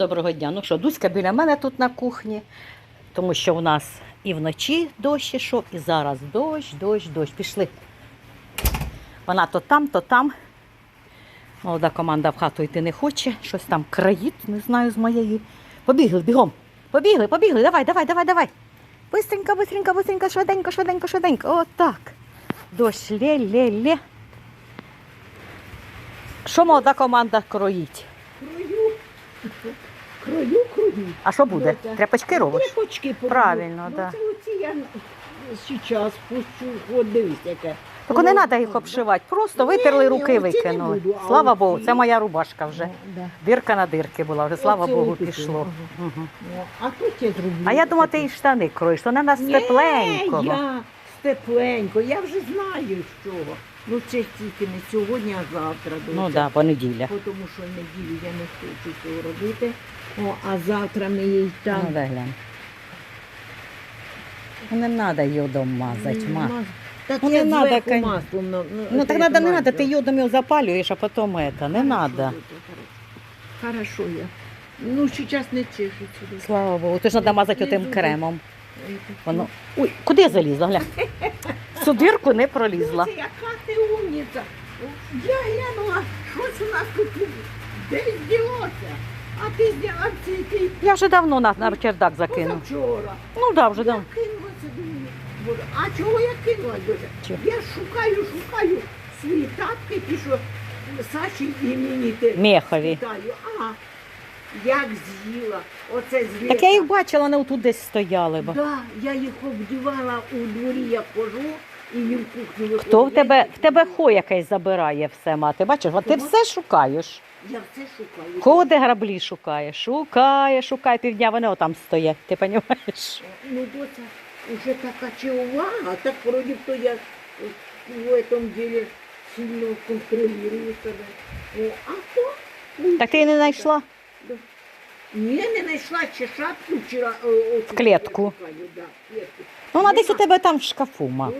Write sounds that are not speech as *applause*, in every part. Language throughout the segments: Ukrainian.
доброго дня. Ну що, Дуська біля мене тут на кухні, тому що у нас і вночі дощ ішов, і зараз дощ, дощ, дощ. Пішли. Вона то там, то там. Молода команда в хату йти не хоче, щось там країть, не знаю, з моєї. Побігли, бігом. Побігли, побігли, давай, давай, давай, давай. Бистренько, бистренько, бистренько, швиденько, швиденько, швиденько. Отак. Дощ, лє-лє-лє. Що молода команда кроїть? Крою, крою, крою. А що буде? Ну. Тряпочки робиш? Тряпочки порву. Правильно, ну, да. Це оці я зараз пущу, от дивись яке. Так не треба їх обшивати. Просто Ні, витерли ні, руки оці не викинули. буду, а Слава оці- Богу, це моя рубашка вже. Да. Дирка на дирки була, вже слава Богу, викинули. пішло. Мгм. О, А тут я зроблю. А я думала, ти і штани кроєш, то не нас Ні, тепленького. я степленько, я вже знаю з чого. Ну це тільки не сьогодні, а завтра. Ну так, да, понеділя. Тому що неділю я не хочу цього робити. О, а завтра ми їй там. Ну дай глянь. Ну, Не треба йодом мазати, ма. Маз- Так Ну, я не надо, зверху кон- маслом. на- Ну так треба, не треба, ти йодом його запалюєш, а потім це, не треба. Хорошо я. Ну, зараз не чешеться. доця. Слава Богу, ти ж треба мазати отим кремом. Воно. Ой, куди я залізла? Глянь. *laughs* Цю дирку не пролізла. Яка ти умниця. Я глянула, щось у нас тут десь ділося. А ти зняла цей Я вже давно на, на чердак закинув. позавчора. Ну так, да, вже Я давно. Боже, А чого я Дося? Чого? Я шукаю, шукаю свої тапки, ті, що Саші і мені те Мехові. питаю. Ага. Як з'їла, оце з Так я їх бачила, вони отут десь стояли. Бо. Да, я їх обдівала у дворі, я хожу Хто в тебе, в тебе хо якесь забирає все, мати. Бачиш, от ти все шукаєш. Я все шукаю. Кого ти граблі шукаєш? Шукає, шукає півдня, вони отам стоять, ти розумієш? Ну, доця, уже така чи увага, так вроді то я в этом деле сильно контролюю себе. А то? Так ти її не знайшла? Ні, не знайшла ще шапку вчора. о, о, В клітку. шукаю, да, клітку. Ну, вона десь у Нема. тебе там в шкафу, ма.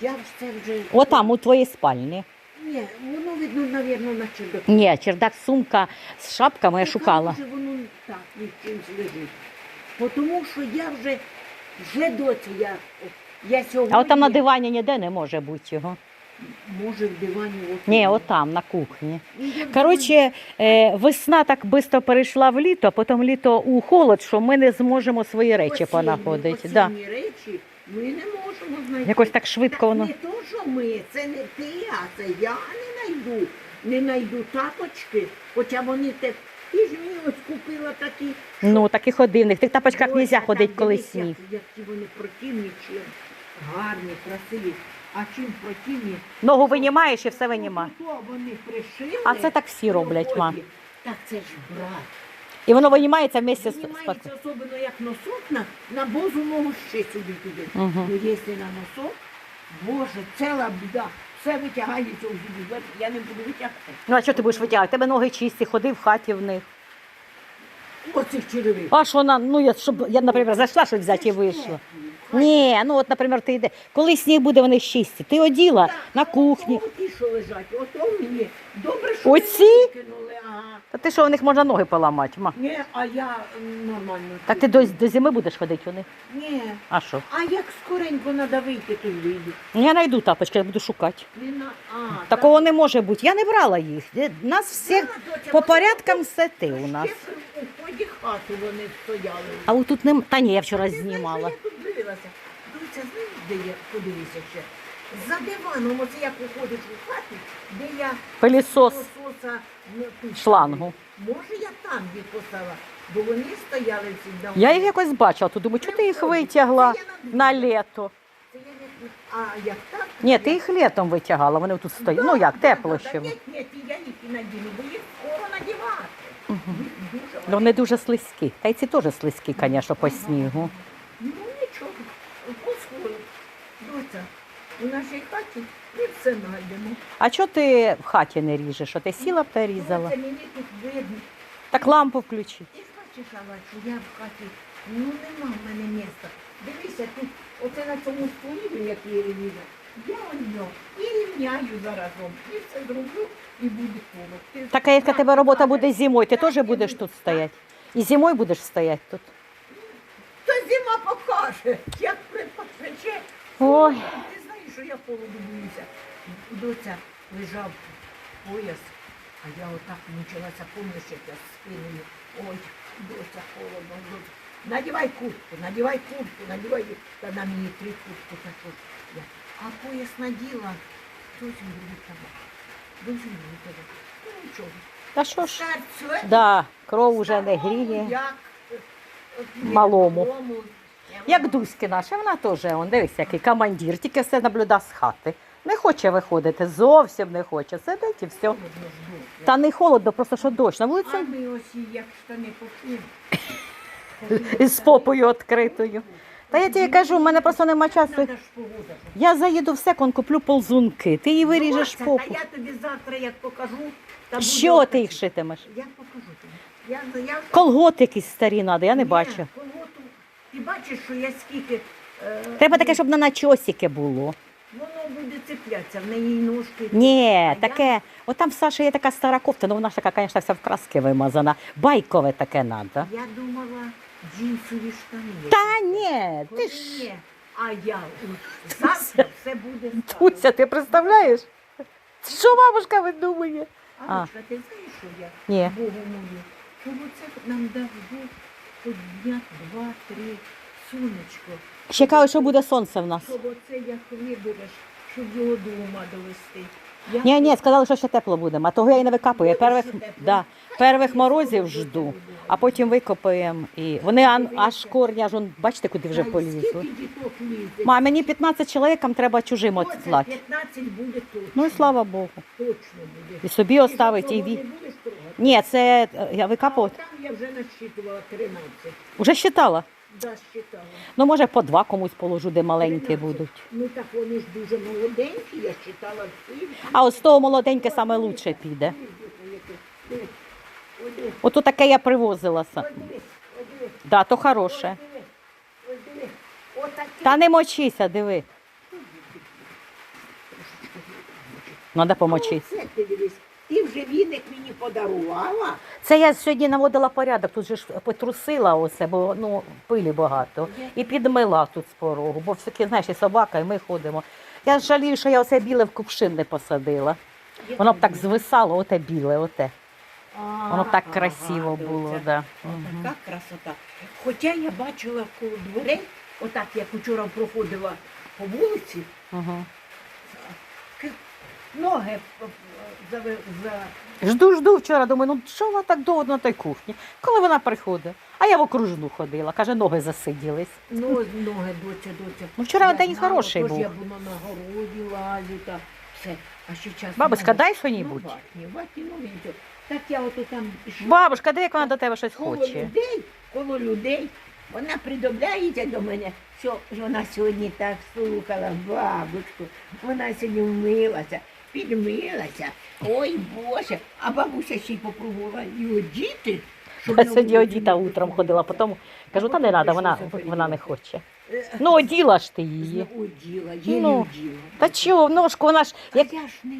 Я ж це вже... Отам, у твоїй спальні. Ні, воно видно, навірно, на чердаку. Ні, чердак, сумка з шапками я шукала. а може воно так ні чимсь лежить. Бо Тому що я вже, вже доцю, я, я сьогодні... А от там на дивані ніде не може бути його. Може в дивані от. Ні, отам, на кухні. Ну, Коротше, е, весна так швидко перейшла в літо, а потім літо у холод, що ми не зможемо свої речі понаходити. Да. речі ми не можемо знайти. Якось так швидко Так воно. Не то, що ми, це не ти, а це я не знайду. Не знайду тапочки, хоча вони те. Ти ж мені ось купила такі. Ну, так і ходи. В тих тапочках не можна ходити, коли сніг. Які вони противні, чим гарні, красиві. А чим противні? Ногу винімаєш і все винімаєш. Ну, то вони пришили. А це так всі роблять, ма. роботі. Так це ж брат. І воно винімається вместе з Знімається спадком. особливо як носок на, на бозу ногу ще сюди туди. Мгм. Ну, якщо на носок, боже, ціла біда. Все витягається у зубі. Я не буду витягати. Ну, а що ти будеш витягати? Тебе ноги чисті, ходи в хаті в них. Оцих черевик. А що на, ну, я, щоб, я, наприклад, зайшла, щоб взяти і вийшла. Ні, ну от, наприклад, ти йде. Коли сніг буде, вони чисті. Ти оділа на кухні. Ті, що лежать, ото мені. Добре, що Оці? ви викинули, ага. Та ти що, у них можна ноги поламати, ма? Ні, а я м, нормально. Так ти до, до зими будеш ходити у них? Ні. А що? А як скоренько треба вийти, то й вийду. Я знайду тапочки, я буду шукати. Не на... а, Такого не може бути. Я не брала їх. Нас всіх доця, по вони порядкам все ти у нас. Ще у ході хати вони стояли. А от тут нема. Та ні, я вчора знаєш, знімала. Я тут дивилася. Доця, знаєш, де я подивися ще? За диваном, оце як уходиш у хаті, де я Пилісос пилососа, шлангу. Може, я там їх поставила, бо вони стояли всі давно. Я їх якось бачила, то думаю, чого ти їх витягла на літо? Це я не... А як так? Ні, ти їх літом витягала, вони тут стоять. Ну як, тепло ще. Ні, ні, я їх і надіну, бо їх скоро надівати. Їх дуже Ну, Вони дуже слизькі. Та й ці теж слизькі, звісно, по снігу. Ну нічого, посхою. Доця, у нашій хаті ми все знайдемо. А чого ти в хаті не ріжеш? Що ти сіла перерізала? Доця, мені тут видно. Так лампу включи. Ти ж бачиш, я в хаті, ну нема в мене місця. Дивися, тут, оце на цьому столі, який я рівня, я нього і рівняю заразом. І все зроблю, і буде полок. Так а яка тебе робота буде зимою, ти теж будеш тут стояти? І зимою будеш стояти тут. То зима покаже, як припече. Ой. Що я холоду боюся. Доця лежав пояс, а я отак мучилася, помниш, як я з спиною. Ой, доця холодно, доця. Надівай куртку, надівай куртку, надівай. Та на мені три куртки також. Я. А пояс наділа, зовсім другий табак. Зовсім другий табак. Ну нічого. Та що ж? Серце. Да, кров уже не гріє. Як, е, е, Малому. малому. Як Дуськи наша, вона теж, он, дивись, який командир, тільки все наблюда з хати. Не хоче виходити, зовсім не хоче. Сидить і все. Та не холодно, просто що дощ. На вулиці А ми ось і як штани попнемо. *laughs* із попою відкритою. Та я тобі кажу, в мене просто нема часу. Надо ж погода. Я заїду в секунд, куплю ползунки. Ти її виріжеш попу. Та я тобі завтра як покажу. Та Що ти їх шитимеш? Я покажу тобі. Я, я... Колгот якийсь старі треба, я не бачу. Ти бачиш, що я скільки... Е... Треба таке, щоб на начосики було. Воно буде цеплятися, в неї ножки. Ні, А я- таке. От там в Саші є така стара кофта, ну вона ж така, звісно, вся в краски вимазана. Байкове таке треба. Я думала, джинсові штани. Та ні, ти ж. є. А я от завтра все буде Туся, ти представляєш? Що бабушка видумує? А. Анечка, ти знаєш, що я? Ні. Богу молю, щоб оце нам дав Бог дня два-три сонечко. Ще кажуть, що буде сонце в нас. Щоб оце як вибереш, щоб його до ума довести. Я Ні, ні, сказали, що ще тепло буде, а того я і не викапую. Я Первих, да, первих морозів жду, а потім викопаємо. І вони ан- аж корні, аж он, бачите, куди вже полізли. Скільки діток лізде? Ма, мені 15 чоловікам треба чужим Оце відслати. 15 буде точно. Ну і слава Богу. Точно буде. І собі оставить, і ві. не будеш трогати? Ні, це е, я викапувати. там я вже насчитувала 13. Уже считала. Да, считала. Ну, може, по два комусь положу, де маленькі 13. будуть. Ну так вони ж дуже молоденькі, я считала всі. А ось з того молоденьке саме лучше піде. Ото таке я привозила. са- Да, то хороше. Та не мочися, диви. Ти дивись. Ти вже віник мені подарувала. Це я сьогодні наводила порядок, тут же ж потрусила оце, бо ну, пилі багато. І підмила тут з порогу, бо все-таки, знаєш, і собака, і ми ходимо. Я жалію, що я оце біле в кувшин не посадила. Воно б так звисало, оте біле, оте. Воно б так Ага, красиво було, да. Отака красота. Хоча я бачила коло дверей, отак як вчора проходила по вулиці, Угу. ноги е, за Жду, жду вчора, думаю, ну що вона так довго на той кухні? Коли вона приходить? А я в окружну ходила, каже, ноги засиділись. Ну, ноги, доця, доця. Ну, вчора Я день знала, хороший тож був. Я була на городі лазю та все. А ще час. Бабуська, дай що-нібудь. Ну, ватні, ватні, ну, нічого. Так я ото там пішла. Бабушка, де як вона до тебе щось коло хоче? людей, коло людей. Вона придобляється до мене, що вона сьогодні так слухала бабушку. Вона сьогодні вмилася, підмилася. Ой Боже, а бабуся ще й попробувала і одіти. щоб Я на сьогодні одіта утром ходила, потім кажу, та не треба, вона, вона не хоче. Ну, оділа ж ти її. Оділа, є Ну, оділа. Та чого, ножку, вона ж, як, я ж не...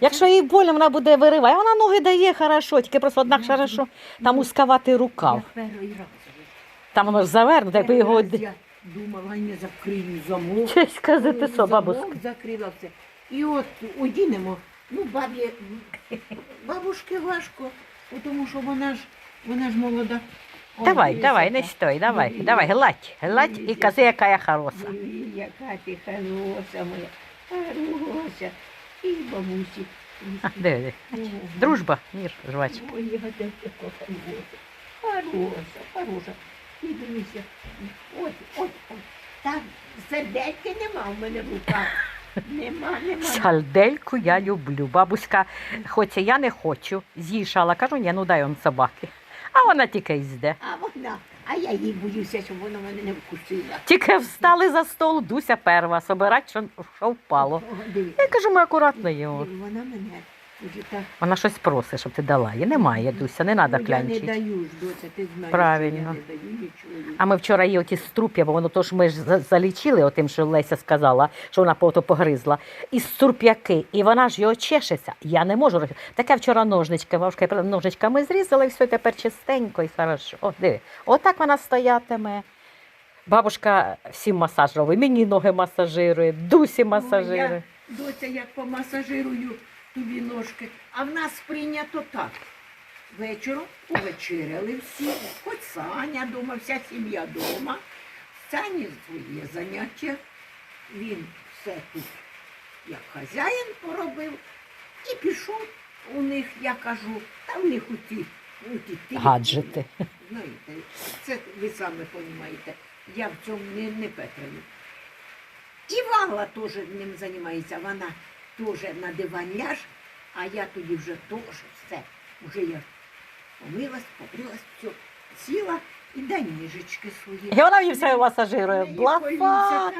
якщо їй больно, вона буде виривати. А вона ноги дає хорошо, тільки просто однак хорошо, там узкаватий рукав. Перший раз. Там воно ж завернуто, якби його... Перший раз Я думала, не закрию замок. Щось сказати, що, Замок бабуська? закрила все. І от одінемо. Ну, бабі, бабушки важко, тому що вона ж, вона ж молода. Ой, Давай, давай, не стой, давай, Дивися. давай, гладь, гладь і кажи, яка я хороша. Диви, яка ти хороша моя, хороша. І бабусі. А, диви, диви. Дружба, мір, жвачка. Ой, я така хороша. Хороша, хороша. І дивися. От, от, от. Так, сердечки нема в мене в руках. Нема, нема. Сальдельку я люблю. Бабуська, хоч і я не хочу, з'їшала, кажу, ні, ну дай он собаки. А вона тільки йде. А вона, а я їй боюся, щоб вона мене не вкусила. Тільки встали за стол, Дуся перва, собирать, що, що впало. О, Я кажу, ми акуратно їмо. вона мене. Вона щось просить, щоб ти дала. їй. немає, Дуся, не треба Ну, Я не клянчити. даю ж, доця, ти знаєш, Правильно. я не даю нічого. А ми вчора її оті струп'я, бо воно то ж ми ж за- залічили, отим, що Леся сказала, що вона пото погризла. І струп'яки, і вона ж його чешеться. Я не можу. роз- Таке вчора ножнички, вовшка ножничками зрізала, і все тепер чистенько і хорошо. О, диви, отак вона стоятиме. Бабушка всім масаж робить, мені ноги масажирує, Дусі масажирує. Я, доця, як помасажирую тобі ножки, а в нас прийнято так. Вечором повечеряли всі, хоч Саня дома, вся сім'я дома. Сані своє заняття. Він все тут, як хазяїн поробив, і пішов у них, я кажу, та в них у ті, у ті. Гаджети. Знаєте, це ви самі розумієте. Я в цьому не, не петраю. І Валла теж ним займається. Вона теж на диван ляж, а я тоді вже теж все. Уже я помилась, побрилась, все, сіла і дай ніжечки свої. І вона мені все масажирує. Блафа.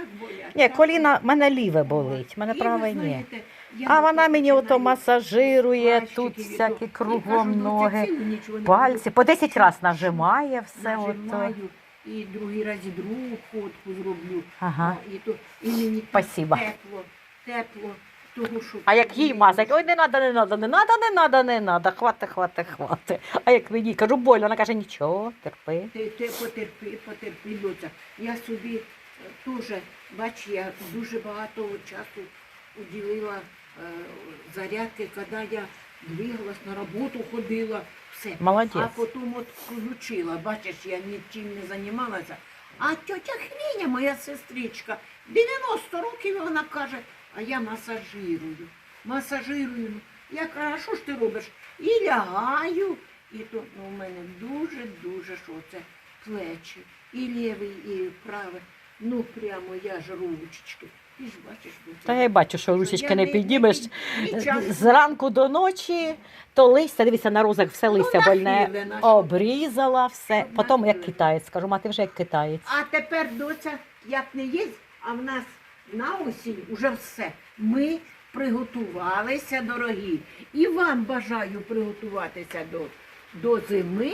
Ні, коліна, болять. мене ліве болить, мене праве ні. А вона мені ото масажирує, тут всякі кругом ноги, ніч вони пальці. По 10 разів нажимає все. Ото. і другий раз і другу ходку зроблю. Ага. І, то, і мені Спасибо. тепло, тепло, того, що... А як їй мазать, ой, не надо, не надо, не надо, не надо, не надо, хвати, хвати, хвати. А як мені кажу, больно, вона каже, нічого, терпи. Ти, ти потерпи, потерпи, доця. Я собі е, теж, бач, я дуже багато часу уділила е, зарядки, коли я двигалась на роботу, ходила, все. Молодець. А потім от включила, бачиш, я нічим не займалася. А тьотя Хвіня, моя сестричка, 90 років вона каже, а я масажирую. Масажирую. Я кажу, а що ж ти робиш? І лягаю. І то ну, у мене дуже-дуже що це плечі. І лівий, і правий. Ну прямо я ж ручечки. Ти ж бачиш, ну, це- Та я й бачу, що ручечки не піднімеш. Зранку до ночі, то листя, дивися, на розах все листя больне, обрізала все. Потім як китаєць, кажу, мати вже як китаєць. А тепер доця, як не є, а в нас на осінь уже все. Ми приготувалися, дорогі. І вам бажаю приготуватися до, до зими.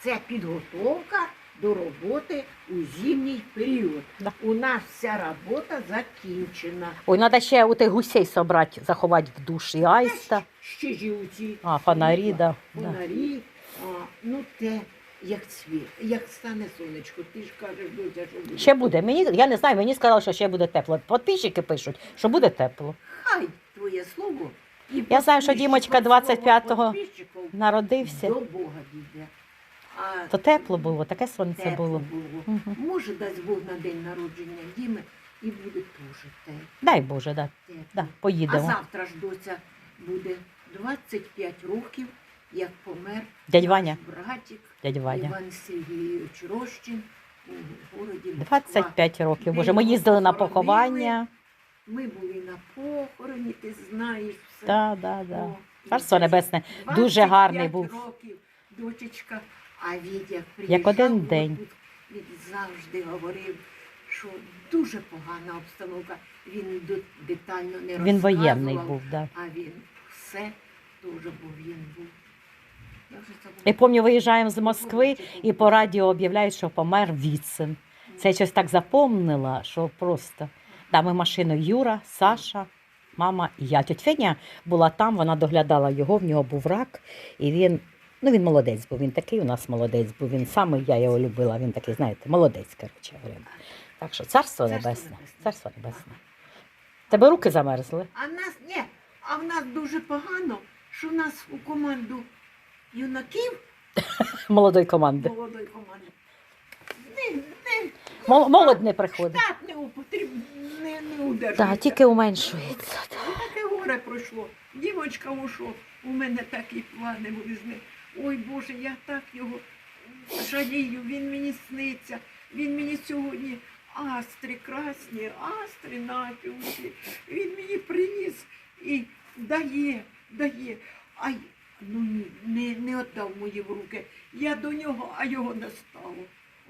Це підготовка до роботи у зимній період. Да. У нас вся робота закінчена. Ой, треба ще у тих гусей собрати, заховати в душ і аїста. Ще ж і у ці А, фонарі, да. Фонарі, а, ну те, як цвіт, як стане сонечко, ти ж кажеш, доця, що буде. Ще буде. Мені, я не знаю, мені сказали, що ще буде тепло. Подписчики пишуть, що буде тепло. Хай твоє слово. І Я знаю, що Дімочка слово 25-го підписчиків Народився. До Бога дійде. А То тепло було, таке сонце тепло було. було. Мгм. Може, дасть Бог на день народження Діми і буде теж тепло. Дай Боже, да. тепло. Да, А поїдемо. завтра ж доця буде 25 років, як помер Дядь Ваня. братик Дядь Ваня. Іван Сергійович Рощин у городі Москва. 25 років. Боже, ми їздили на поховання. Ми були на похороні, ти знаєш все. Да, да, да. О, Царство небесне. 25 Дуже гарний був. років, дочечка, а як Як один приїжджав, день. Він завжди говорив, що дуже погана обстановка. Він до- детально не Він воєнний розказував, був, да. А він все дуже був, він був. Я пам'ятаю, виїжджаємо з Москви і по радіо об'являють, що помер Віцин. Це я щось так запомнила, що просто. Да, ми машиною Юра, Саша, мама і я. Тьоть Феня була там, вона доглядала його, в нього був рак, і він. Ну, він молодець був, він такий у нас молодець був. Він саме, я його любила, він такий, знаєте, молодець, коротше говоря. Так що царство небесне. царство небесне. Тебе руки замерзли. А в нас ні, а в нас дуже погано, що в нас у команду юнаків Молодої команди. молодої команди. Не, не, Мол- Молодь не приходить. штат не употріб, не, не удержується. Так, тільки уменшується. Таке горе пройшло. Дівочка ушов, у мене такі плани були з ним. Ой Боже, я так його жалію, він мені сниться. Він мені сьогодні астри красні, астри напівці. Він мені приніс і дає, дає. А й- ну не, не віддав мої в руки. Я до нього, а його не стало.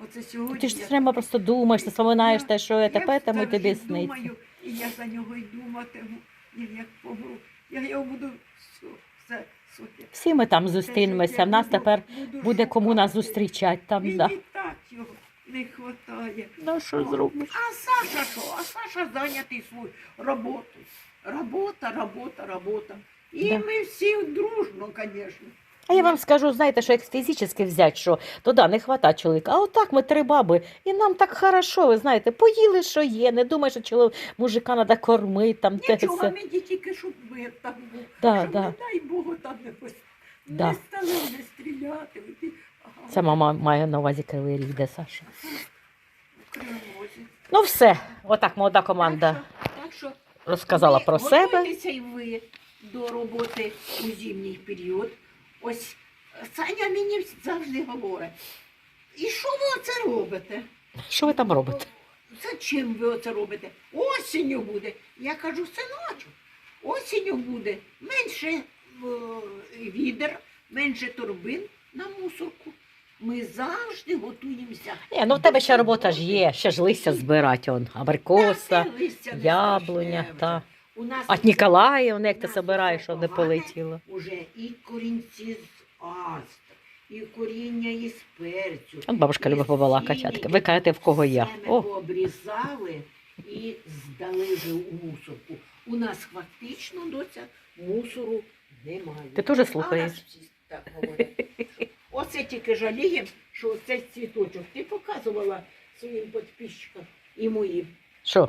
Оце сьогодні. Ти ж все время просто думаєш, ти вспоминаєш те, що я це, тому тобі сниться. думаю, і я за нього й думатиму, і як помру. Я його буду все Все, супер. Всі ми там зустрінемося. В нас тепер буде кому нас зустрічати там. Мені Да. так його не вистачає. Ну що зробиш? А Саша що? А Саша зайнятий свою роботу. Робота, робота, робота. І Да. ми всі дружно, звісно. А я вам скажу, знаєте, що як фізично взяти, що то да, не хвата чоловіка. А отак ми три баби, і нам так хорошо, ви знаєте, поїли, що є. Не думай, що чолов... мужика треба кормити, там те Нічого, все. мені тільки, щоб мир там був. Да, щоб, да. не дай Богу, там не, пос- Да. не стали не стріляти. Ага, Це мама має на увазі кривий рік, де Саша. Ну все, отак молода команда Так що, так що розказала про себе. Готуйтеся й ви до роботи у зимній період. Ось Саня мені завжди говорить. І що ви оце робите? Що ви там робите? Зачем ви оце робите? Осінню буде. Я кажу, синочок, осінню буде менше е, відер, менше торбин на мусорку. Ми завжди готуємося. Ні, ну в тебе ще робота ж є, ще ж листя збирати, он, абрикоса, яблуня, та. У нас А Ніколаївна, як ти усе щоб не полетіло. Уже і корінці з астр, і коріння із перцю. От бабушка любить побалакати. а таке, Ви кажете, в кого я. Все ми О, пообрізали і здали вже у мусорку. У нас фактично доця мусору немає. Ти теж слухаєш? А у нас всі так говорять. *laughs* Оце тільки жаліємо, що цей цвіточок ти показувала своїм підписчикам і моїм. що?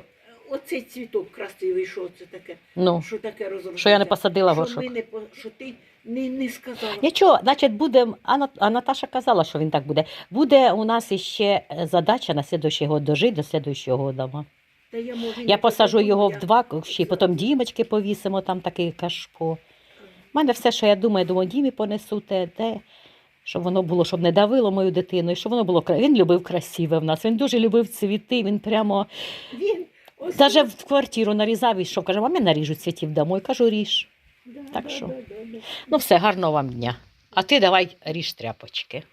Оцей цвіток красивий, що це таке? Ну, Що таке розробилося? що я не посадила що, горшок. ми не, по- що ти не, не сказала. Нічого, значить, буде, а, На- а Наташа казала, що він так буде. Буде у нас іще е, задача на слідуючий год дожити до слідуючого года. Та я, може, Я не посажу посаду, його в я- два кущі, потім дімочки повісимо, там такий кашпо. У мене все, що я думаю, думаю, дімі понесу те, те, щоб воно було, щоб не давило мою дитину, і щоб воно було Він любив красиве в нас, він дуже любив цвіти, він прямо Він ось даже в квартиру нарізав і йшов, каже, мамі наріжу цвітів домой. Кажу, ріж. Да, так да, що. да, да, да. Ну все, гарного вам дня. А ти давай ріж тряпочки.